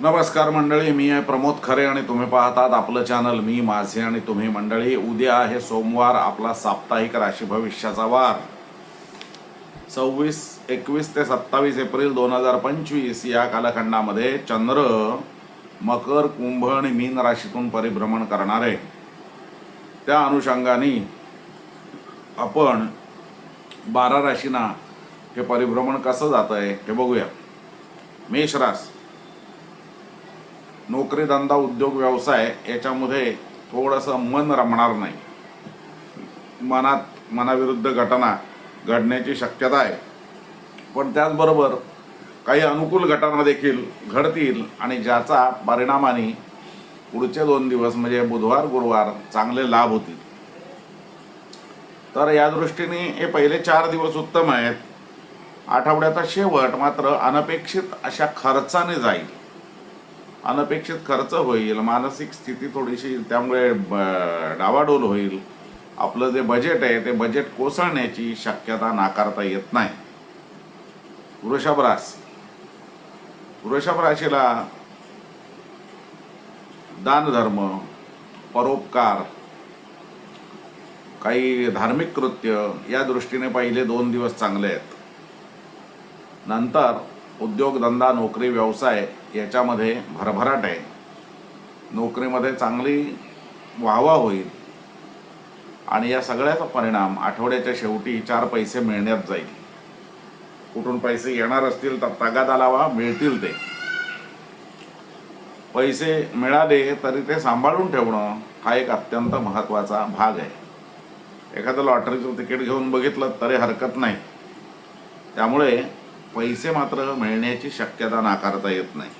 नमस्कार मंडळी मी आहे प्रमोद खरे आणि तुम्ही पाहतात आपलं चॅनल मी माझे आणि तुम्ही मंडळी उद्या आहे सोमवार आपला साप्ताहिक राशी भविष्याचा वार. सव्वीस एकवीस ते सत्तावीस एप्रिल दोन हजार पंचवीस या कालखंडामध्ये चंद्र मकर कुंभ आणि मीन राशीतून परिभ्रमण करणार आहे. त्या अनुषंगाने आपण बारा राशींना हे परिभ्रमण कसं जात आहे हे बघूया. मेष रास नोकरी धंदा उद्योग व्यवसाय याच्यामध्ये थोडंसं मन रमणार नाही. मनात मनाविरुद्ध घटना घडण्याची शक्यता आहे. पण त्याचबरोबर काही अनुकूल घटना देखील घडतील आणि ज्याचा परिणामाने पुढचे दोन दिवस म्हणजे बुधवार गुरुवार चांगले लाभ होतील. तर या दृष्टीने हे पहिले चार दिवस उत्तम आहेत. आठवड्याचा शेवट मात्र अनपेक्षित अशा खर्चाने जाईल. अनपेक्षित खर्च होईल मानसिक स्थिती थोडीशी त्यामुळे डावाडोल होईल. आपलं जे बजेट आहे ते बजेट कोसळण्याची शक्यता नाकारता येत नाही. वृषभ राशी. वृषभ राशीला दानधर्म परोपकार काही धार्मिक कृत्य या दृष्टीने पहिले दोन दिवस चांगले आहेत. नंतर उद्योगधंदा नोकरी व्यवसाय याच्यामध्ये भरभराट आहे. नोकरीमध्ये चांगली वाहवा होईल आणि या सगळ्याचा परिणाम आठवड्याच्या शेवटी चार पैसे मिळण्यात जाईल. कुठून पैसे येणार असतील तर तगादा लावा मिळतील ते. पैसे मिळाले तरी ते सांभाळून ठेवणं हा एक अत्यंत महत्त्वाचा भाग आहे. एखादं लॉटरीचं तिकीट घेऊन बघितलं तरी हरकत नाही. त्यामुळे पैसे मात्र मिळण्याची शक्यता नाकारता येत नाही.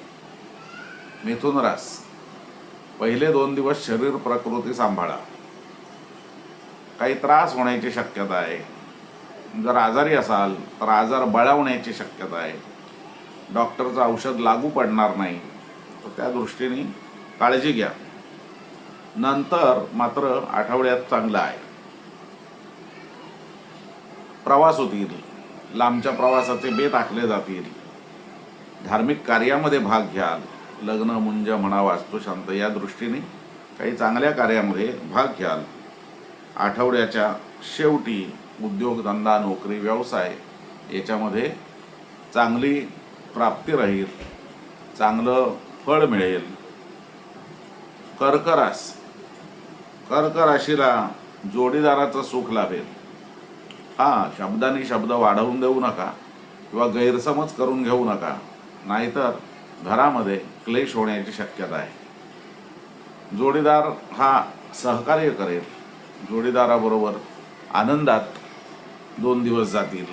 मिथुन रास पहिले दोन दिवस शरीर प्रकृती सांभाळा. काही त्रास होण्याची शक्यता आहे. जर आजारी असाल तर आजार बळावण्याची शक्यता आहे. डॉक्टरचं औषध लागू पडणार नाही. तर त्या दृष्टीने काळजी घ्या. नंतर मात्र आठवड्यात चांगलं आहे. प्रवास होतील लांबच्या प्रवासाचे बेत आखले जातील. धार्मिक कार्यामध्ये भाग घ्याल. लग्न मुंज म्हणा वास्तुशांत या दृष्टीने काही चांगल्या कार्यामध्ये भाग घ्याल. आठवड्याच्या शेवटी उद्योगधंदा नोकरी व्यवसाय याच्यामध्ये चांगली प्राप्ती राहील. चांगलं फळ मिळेल. कर्करास कर्क राशीला जोडीदाराचं सुख लाभेल. हा शब्दाने शब्द वाढवून देऊ नका किंवा गैरसमज करून घेऊ नका. नाहीतर घरामध्ये क्लेश होण्याची शक्यता आहे. जोडीदार हा सहकार्य करेल. जोडीदाराबरोबर आनंदात दोन दिवस जातील.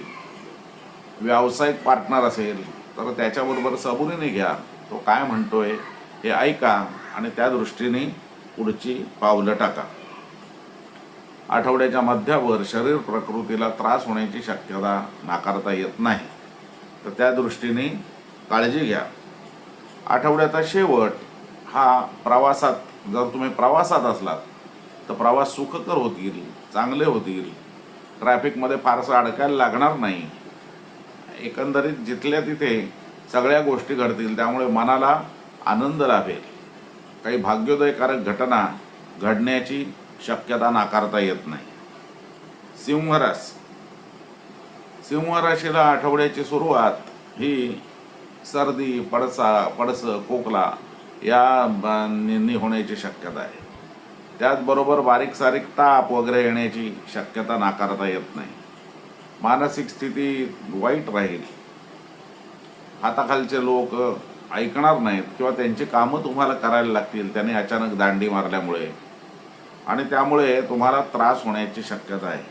व्यावसायिक पार्टनर असेल तर त्याच्याबरोबर सबुरीने घ्या. तो काय म्हणतोय हे ऐका आणि त्या दृष्टीने पुढची पावलं टाका. आठवड्याच्या मध्यावर शरीर प्रकृतीला त्रास होण्याची शक्यता नाकारता येत नाही. तर त्या दृष्टीने काळजी घ्या. आठवड्याचा शेवट हा प्रवासात जर तुम्ही प्रवासात असलात तर प्रवास सुखकर होतील चांगले होतील. ट्रॅफिकमध्ये फारसं अडकायला लागणार नाही. एकंदरीत जिथल्या तिथे सगळ्या गोष्टी घडतील त्यामुळे मनाला आनंद लाभेल. काही भाग्योदयकारक घटना घडण्याची शक्यता नाकारता येत नाही. सिंहरास. सिंह राशीला आठवड्याची सुरुवात ही सर्दी पडसा पडस खोकला या ब- नि होण्याची शक्यता आहे. त्याचबरोबर बारीक सारीक ताप वगैरे येण्याची शक्यता नाकारता येत नाही. मानसिक स्थिती वाईट राहील. हाताखालचे लोक ऐकणार नाहीत किंवा त्यांची कामं तुम्हाला करायला लागतील. त्याने अचानक दांडी मारल्यामुळे आणि त्यामुळे तुम्हाला त्रास होण्याची शक्यता आहे.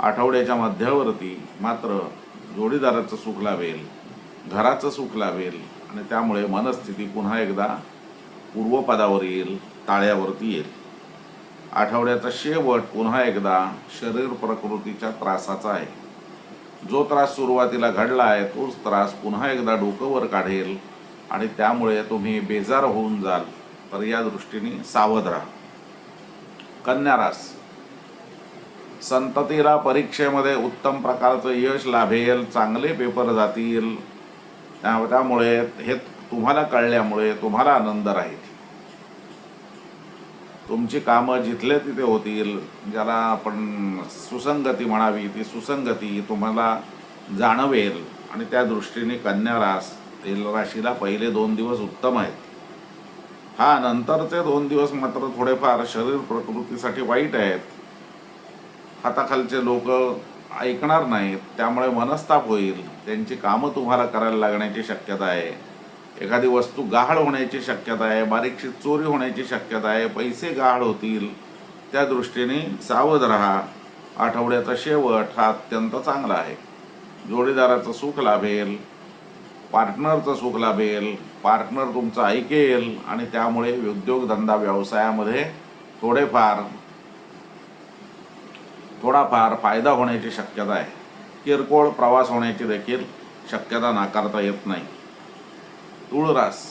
आठवड्याच्या मध्यावरती मात्र जोडीदाराचं सुख लाभेल घराचं सुख लाभेल आणि त्यामुळे मनस्थिती पुन्हा एकदा पूर्वपदावर येईल ताळ्यावरती येईल. आठवड्याचा शेवट पुन्हा एकदा शरीर प्रकृतीच्या त्रासाचा आहे. जो त्रास सुरुवातीला घडला आहे तोच त्रास पुन्हा एकदा डोकंवर काढेल आणि त्यामुळे तुम्ही बेजार होऊन जाल तर या दृष्टीने सावध राहा. कन्या रास संततीला परीक्षेमध्ये उत्तम प्रकारचं यश लाभेल चांगले पेपर जातील. त्यामुळे हे तुम्हाला कळल्यामुळे तुम्हाला आनंद राहील. तुमची कामं जिथले तिथे होतील ज्याला आपण सुसंगती म्हणावी ती सुसंगती तुम्हाला जाणवेल. आणि त्या दृष्टीने कन्या रास तेल राशीला पहिले दोन दिवस उत्तम आहेत. हा नंतरचे दोन दिवस मात्र थोडेफार शरीर प्रकृतीसाठी वाईट आहेत. हाताखालचे लोक ऐकणार नाहीत त्यामुळे मनस्ताप होईल. त्यांची कामं तुम्हाला करायला लागण्याची शक्यता आहे. एखादी वस्तू गहाळ होण्याची शक्यता आहे बारीकशी चोरी होण्याची शक्यता आहे पैसे गहाळ होतील. त्या दृष्टीने सावध राहा. आठवड्याचा शेवट हा अत्यंत चांगला आहे. जोडीदाराचं सुख लाभेल. पार्टनरचं सुख लाभेल पार्टनर तुमचं ऐकेल आणि त्यामुळे उद्योगधंदा व्यवसायामध्ये थोडेफार थोडाफार फायदा होण्याची शक्यता आहे. किरकोळ प्रवास होण्याची देखील शक्यता नाकारता येत नाही. तुळरास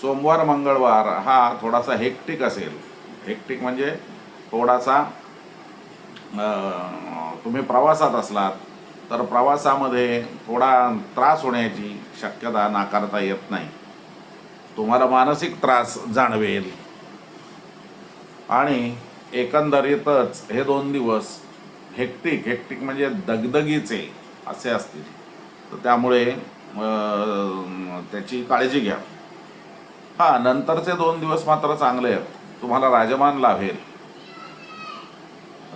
सोमवार मंगळवार हा थोडासा हेक्टिक असेल. हेक्टिक म्हणजे थोडासा तुम्ही प्रवासात असलात तर प्रवासामध्ये थोडा त्रास होण्याची शक्यता नाकारता येत नाही. तुम्हाला मानसिक त्रास जाणवेल. आणि एकंदरीतच हे दोन दिवस हेक्टिक हेक्टिक म्हणजे दगदगीचे असे असतील. तर त्यामुळे त्याची काळजी घ्या. हा नंतरचे दोन दिवस मात्र चांगले आहेत. तुम्हाला राजमान लाभेल.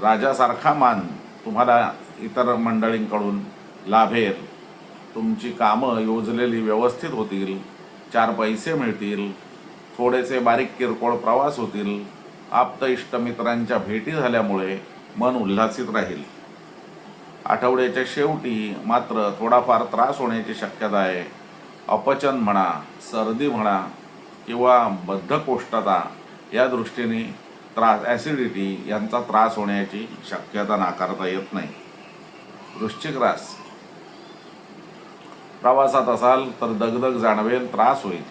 राजासारखा मान तुम्हाला इतर मंडळींकडून लाभेल. तुमची कामं योजलेली व्यवस्थित होतील चार पैसे मिळतील थोडेसे बारीक किरकोळ प्रवास होतील. आप्त इष्टमित्रांच्या भेटी झाल्यामुळे मन उल्हासित राहील. आठवड्याच्या शेवटी मात्र थोडाफार त्रास होण्याची शक्यता आहे. अपचन म्हणा सर्दी म्हणा किंवा बद्धकोष्ठता या दृष्टीने त्रास ॲसिडिटी यांचा त्रास होण्याची शक्यता नाकारता येत नाही. वृश्चिक रास. प्रवासात असाल तर दगदग जाणवेल त्रास होईल.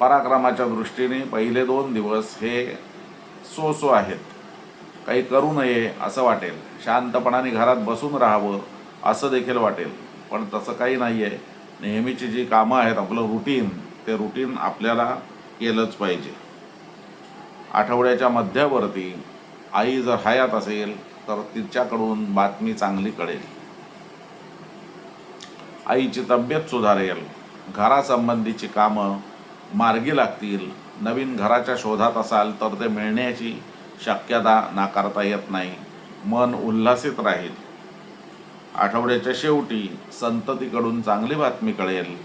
पराक्रमाच्या दृष्टीने पहिले दोन दिवस हे सो सो आहेत. काही करू नये असं वाटेल. शांतपणाने घरात बसून राहावं असं देखील वाटेल. पण तसं काही नाही आहे नेहमीची जी कामं आहेत आपलं रुटीन ते रुटीन आपल्याला केलंच पाहिजे. आठवड्याच्या मध्यावरती आई जर हयात असेल तर तिच्याकडून बातमी चांगली कळेल. आईची तब्येत सुधारेल. घरासंबंधीची कामं मार्गी लागतील. नवीन घराच्या शोधात असाल तर ते मिळण्याची शक्यता नाकारता येत नाही. मन उल्हासित राहील. आठवड्याच्या शेवटी संततीकडून चांगली बातमी कळेल.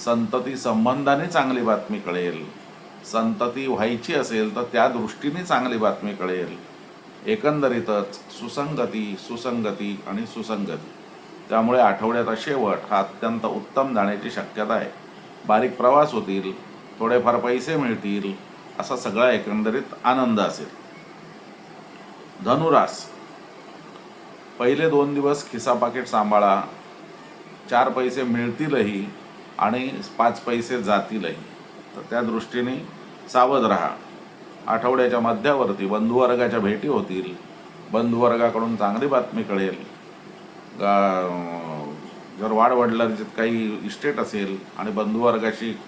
संतती संबंधाने चांगली बातमी कळेल. संतती व्हायची असेल तर त्या दृष्टीने चांगली बातमी कळेल. एकंदरीतच सुसंगती सुसंगती आणि सुसंगती. त्यामुळे आठवड्याचा शेवट हा अत्यंत उत्तम जाण्याची शक्यता आहे. बारीक प्रवास होतील थोडेफार पैसे मिळतील असा सगळा एकंदरीत आनंद असेल. धनुरास. पहिले दोन दिवस खिसा पाकिट सांभाळा चार पैसे मिळतीलही आणि पाच पैसे जातीलही. तर त्या दृष्टीने सावध राहा. आठवड्याच्या मध्यावरती बंधुवर्गाच्या भेटी होतील. बंधुवर्गाकडून चांगली बातमी कळेल. गा- जर वाढवडिलांचे काही इस्टेट असेल आणि बंधुवर्गाशी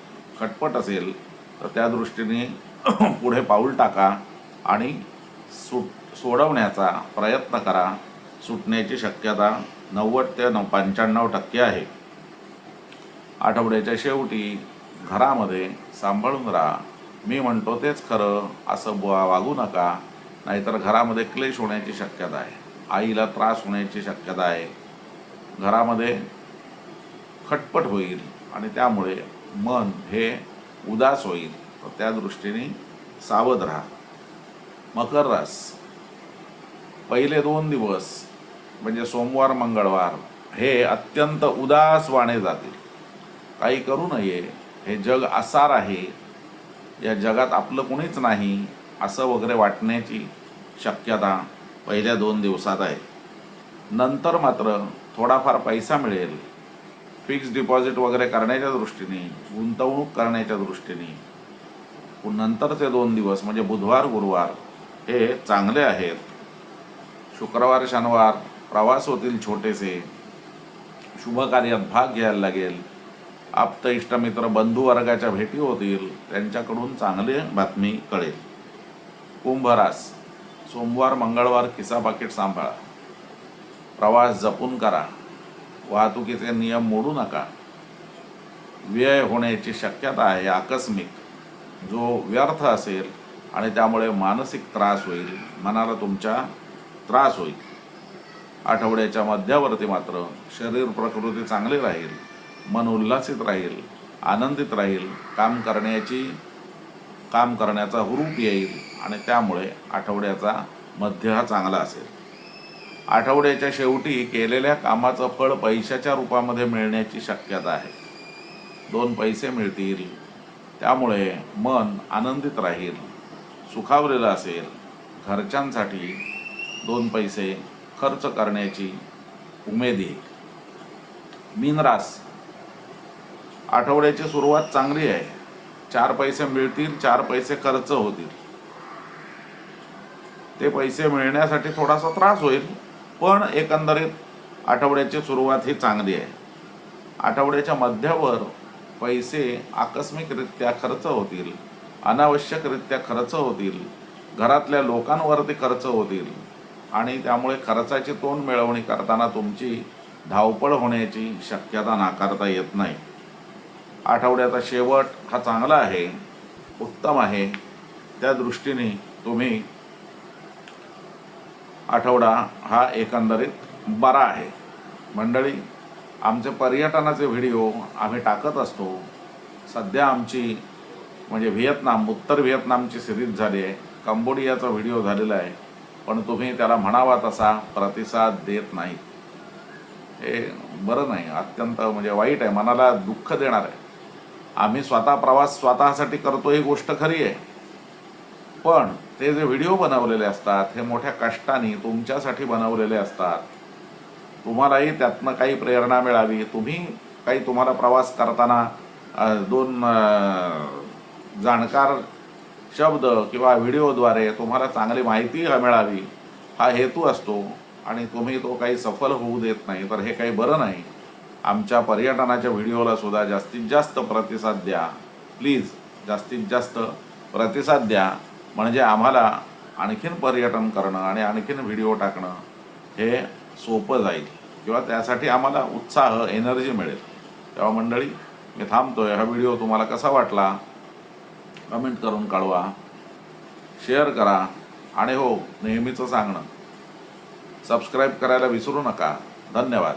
खटपट असेल तर त्या दृष्टीने पुढे पाऊल टाका आणि सुट सोडवण्याचा प्रयत्न करा. सुटण्याची शक्यता नव्वद ते नव पंच्याण्णव टक्के आहे. आठवड्याच्या शेवटी घरामध्ये सांभाळून राहा. मी म्हणतो तेच खरं असं बुवा वागू नका नाहीतर घरामध्ये क्लेश होण्याची शक्यता आहे. आईला त्रास होण्याची शक्यता आहे. घरामध्ये खटपट होईल आणि त्यामुळे मन हे उदास होईल. तर त्या दृष्टीने सावध राहा. मकर रास. पहिले दोन दिवस म्हणजे सोमवार मंगळवार हे अत्यंत उदासवाणे जातील. काही करू नये. हे जग आसार आहे. या जगात आपलं कुणीच नाही असं वगैरे वाटण्याची शक्यता पहिल्या दोन दिवसात आहे. नंतर मात्र थोडाफार पैसा मिळेल. फिक्स डिपॉझिट वगैरे करण्याच्या दृष्टीने गुंतवणूक करण्याच्या दृष्टीने. नंतरचे दोन दिवस म्हणजे बुधवार गुरुवार हे चांगले आहेत. शुक्रवार शनिवार प्रवास होतील छोटेसे. शुभ कार्यात भाग घ्यायला लागेल. आप्त इष्टमित्र बंधू वर्गाच्या भेटी होतील त्यांच्याकडून चांगली बातमी कळेल. कुंभरास सोमवार मंगळवार खिसा पाकिट सांभाळा. प्रवास जपून करा. वाहतुकीचे नियम मोडू नका. व्यय होण्याची शक्यता आहे आकस्मिक. जो व्यर्थ असेल आणि त्यामुळे मानसिक त्रास होईल मनाला तुमच्या त्रास होईल. आठवड्याच्या मध्यावरती मात्र शरीर प्रकृती चांगली राहील. मन उल्हासित राहील आनंदित राहील काम करण्याची काम करण्याचा हुरूप येईल आणि त्यामुळे आठवड्याचा मध्य हा चांगला असेल. आठवड्याच्या शेवटी केलेल्या कामाचं फळ पैशाच्या रूपामध्ये मिळण्याची शक्यता आहे. दोन पैसे मिळतील. त्यामुळे मन आनंदित राहील सुखावलेलं असेल. घरच्यांसाठी दोन पैसे खर्च करण्याची उमेद येईल. मीनरास आठवड्याची सुरुवात चांगली आहे. चार पैसे मिळतील चार पैसे खर्च होतील. ते पैसे मिळण्यासाठी थोडासा त्रास होईल पण एकंदरीत आठवड्याची सुरुवात ही चांगली आहे. आठवड्याच्या मध्यावर पैसे आकस्मिकरित्या खर्च होतील अनावश्यकरित्या खर्च होतील घरातल्या लोकांवरती खर्च होतील आणि त्यामुळे खर्चाची तोंड मिळवणी करताना तुमची धावपळ होण्याची शक्यता नाकारता येत नाही. आठवड्याचा शेवट हा चांगला आहे उत्तम आहे. त्या दृष्टीने तुम्ही आठवडा हा एकंदरीत बरा आहे. मंडळी आमचे पर्यटनाचे व्हिडिओ आम्ही टाकत असतो. सध्या आमची म्हणजे व्हिएतनाम उत्तर व्हिएतनामची सिरीज झाली आहे. कंबोडियाचा व्हिडिओ झालेला आहे. पण तुम्ही त्याला म्हणावा तसा प्रतिसाद देत नाही. हे बरं नाही. अत्यंत म्हणजे वाईट आहे. मनाला दुःख देणार आहे. आम्ही स्वतः प्रवास स्वतःसाठी करतो ही गोष्ट खरी आहे. पण ते जे व्हिडिओ बनवलेले असतात हे मोठ्या कष्टाने तुमच्यासाठी बनवलेले असतात. तुम्हालाही त्यातनं काही प्रेरणा मिळावी. तुम्ही काही तुम्हाला प्रवास करताना दोन जाणकार शब्द किंवा व्हिडिओद्वारे तुम्हाला चांगली माहिती मिळावी. हा हेतू असतो आणि तुम्ही तो काही सफल होऊ देत नाही तर हे काही बरं नाही. आमच्या पर्यटनाच्या व्हिडिओला सुद्धा जास्तीत जास्त प्रतिसाद द्या. प्लीज जास्तीत जास्त प्रतिसाद द्या. म्हणजे आम्हाला आणखीन पर्यटन करणं आणि आणखीन व्हिडिओ टाकणं हे सोपं जाईल. किंवा त्यासाठी आम्हाला उत्साह एनर्जी मिळेल. तेव्हा मंडळी मी थांबतोय. हा व्हिडिओ तुम्हाला कसा वाटला? कमेंट करून कळवा. शेअर करा. आणि हो नेहमीचं सांगणं. सबस्क्राईब करायला विसरू नका. धन्यवाद.